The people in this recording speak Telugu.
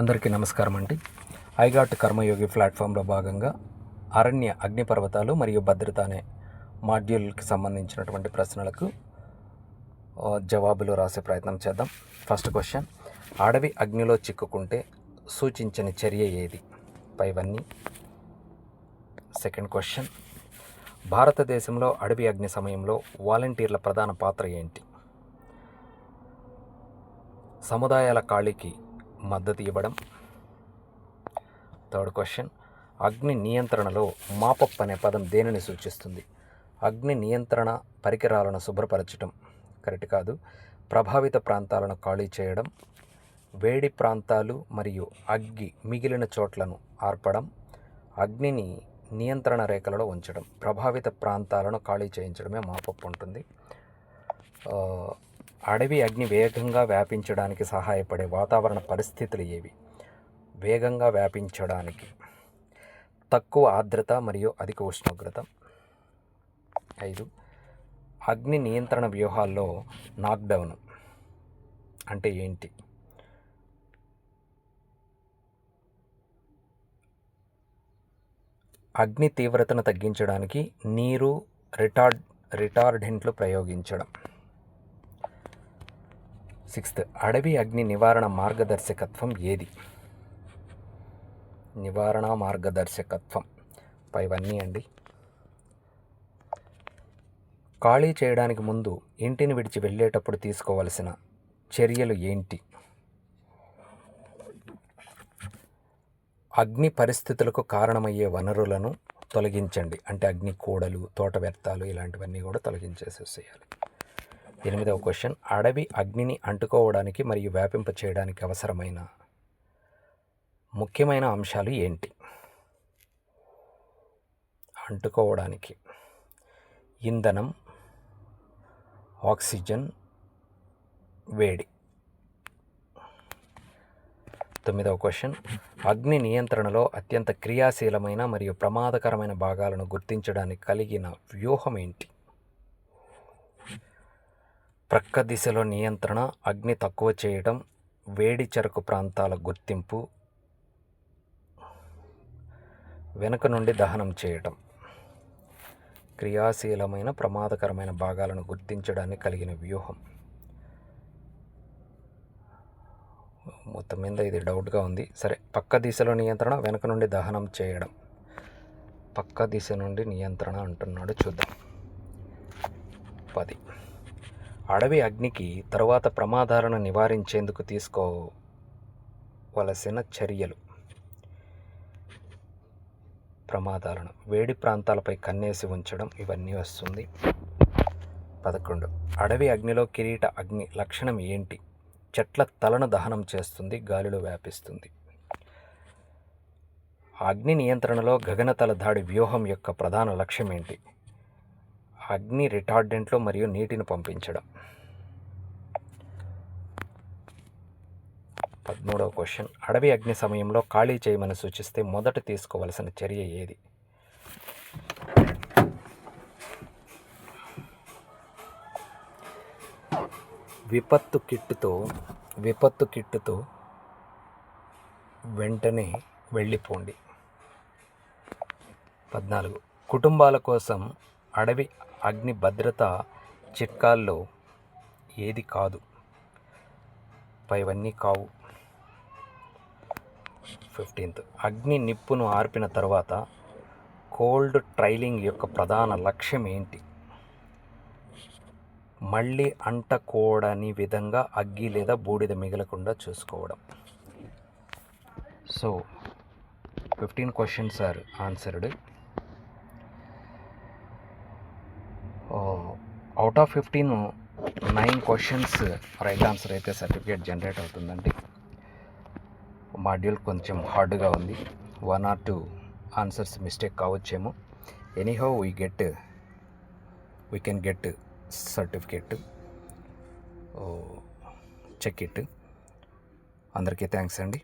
అందరికీ నమస్కారం అండి. ఐగాట్ కర్మయోగి ప్లాట్ఫామ్లో భాగంగా అరణ్య అగ్నిపర్వతాలు మరియు భద్రత అనే మాడ్యూల్కి సంబంధించినటువంటి ప్రశ్నలకు జవాబులు రాసే ప్రయత్నం చేద్దాం. ఫస్ట్ క్వశ్చన్ అడవి అగ్నిలో చిక్కుకుంటే సూచించని చర్య ఏది? పైవన్నీ సెకండ్ క్వశ్చన్ భారతదేశంలో అడవి అగ్ని సమయంలో వాలంటీర్ల ప్రధాన పాత్ర ఏంటి? సముదాయాల ఖాళీకి మద్దతు ఇవ్వడం. Third question. అగ్ని నియంత్రణలో మాపప్ అనే పదం దేనిని సూచిస్తుంది? అగ్ని నియంత్రణ పరికరాలను శుభ్రపరచడం కరెక్ట్ కాదు. ప్రభావిత ప్రాంతాలను ఖాళీ చేయడం. వేడి ప్రాంతాలు మరియు అగ్గి మిగిలిన చోట్లను ఆర్పడం. అగ్నిని నియంత్రణ రేఖలలో ఉంచడం. ప్రభావిత ప్రాంతాలను ఖాళీ చేయించడమే మాపప్ ఉంటుంది. అడవి అగ్ని వేగంగా వ్యాపించడానికి సహాయపడే వాతావరణ పరిస్థితులు ఏవి? వేగంగా వ్యాపించడానికి తక్కువ ఆర్ద్రత మరియు అధిక ఉష్ణోగ్రత. ఐదు. అగ్ని నియంత్రణ వ్యూహాల్లో నాక్డౌన్ అంటే ఏంటి? అగ్ని తీవ్రతను తగ్గించడానికి నీరు రిటార్డ్ రిటార్డెంట్లు ప్రయోగించడం. సిక్స్త్. అడవి అగ్ని నివారణ మార్గదర్శకత్వం ఏది? నివారణ మార్గదర్శకత్వం. పైవన్నీ అండి. ఖాళీ చేయడానికి ముందు ఇంటిని విడిచి వెళ్ళేటప్పుడు తీసుకోవలసిన చర్యలు ఏంటి? అగ్ని పరిస్థితులకు కారణమయ్యే వనరులను తొలగించండి. అంటే అగ్ని కూడలు తోట వ్యర్థాలు ఇలాంటివన్నీ కూడా తొలగించేసేసేయాలి. ఎనిమిదవ క్వశ్చన్. అడవి అగ్నిని అంటుకోవడానికి మరియు వ్యాపింప చేయడానికి అవసరమైన ముఖ్యమైన అంశాలు ఏంటి? అంటుకోవడానికి ఇంధనం ఆక్సిజన్ వేడి. తొమ్మిదవ క్వశ్చన్. అగ్ని నియంత్రణలో అత్యంత క్రియాశీలమైన మరియు ప్రమాదకరమైన భాగాలను గుర్తించడానికి కలిగిన వ్యూహం ఏంటి? ప్రక్క దిశలో నియంత్రణ అగ్ని తక్కువ చేయడం వేడి చెరకు ప్రాంతాల గుర్తింపు వెనుక నుండి దహనం చేయటం క్రియాశీలమైన ప్రమాదకరమైన భాగాలను గుర్తించడానికి కలిగిన వ్యూహం. మొత్తం మీద ఇది డౌట్గా ఉంది. సరే పక్క దిశలో నియంత్రణ వెనుక నుండి దహనం చేయడం. పక్క దిశ నుండి నియంత్రణ అంటున్నాడు చూద్దాం. పది. అడవి అగ్నికి తరువాత ప్రమాదాలను నివారించేందుకు తీసుకోవలసిన చర్యలు. ప్రమాదాలను వేడి ప్రాంతాలపై కన్నేసి ఉంచడం ఇవన్నీ వస్తుంది. పదకొండు. అడవి అగ్నిలో కిరీట అగ్ని లక్షణం ఏంటి? చెట్ల తలను దహనం చేస్తుంది గాలిలో వ్యాపిస్తుంది. అగ్ని నియంత్రణలో గగనతల దాడి వ్యూహం యొక్క ప్రధాన లక్ష్యం ఏంటి? అగ్ని రిటార్డెంట్లు మరియు నీటిని పంపించడం. పదమూడవ క్వశ్చన్. అడవి అగ్ని సమయంలో ఖాళీ చేయమని సూచిస్తే మొదట తీసుకోవలసిన చర్య ఏది? విపత్తు కిట్టుతో విపత్తు కిట్టుతో వెంటనే వెళ్ళిపోండి. పద్నాలుగు. కుటుంబాల కోసం అడవి అగ్ని భద్రత చిట్కాల్లో ఏది కాదు. పైవన్నీ కావు. ఫిఫ్టీన్త్. అగ్ని నిప్పును ఆర్పిన తర్వాత కోల్డ్ ట్రైలింగ్ యొక్క ప్రధాన లక్ష్యం ఏంటి? మళ్ళీ అంటకూడని విధంగా అగ్గి లేదా బూడిద మిగలకుండా చూసుకోవడం. So fifteen questions are answered. Out of fifteen nine questions right answer అయితే సర్టిఫికేట్ జనరేట్ అవుతుందండి. మాడ్యూల్ కొంచెం హార్డ్గా ఉంది. One or two answers mistake కావచ్చేమో. Anyhow we get we can get certificate check it అందరికీ థ్యాంక్స్ అండి.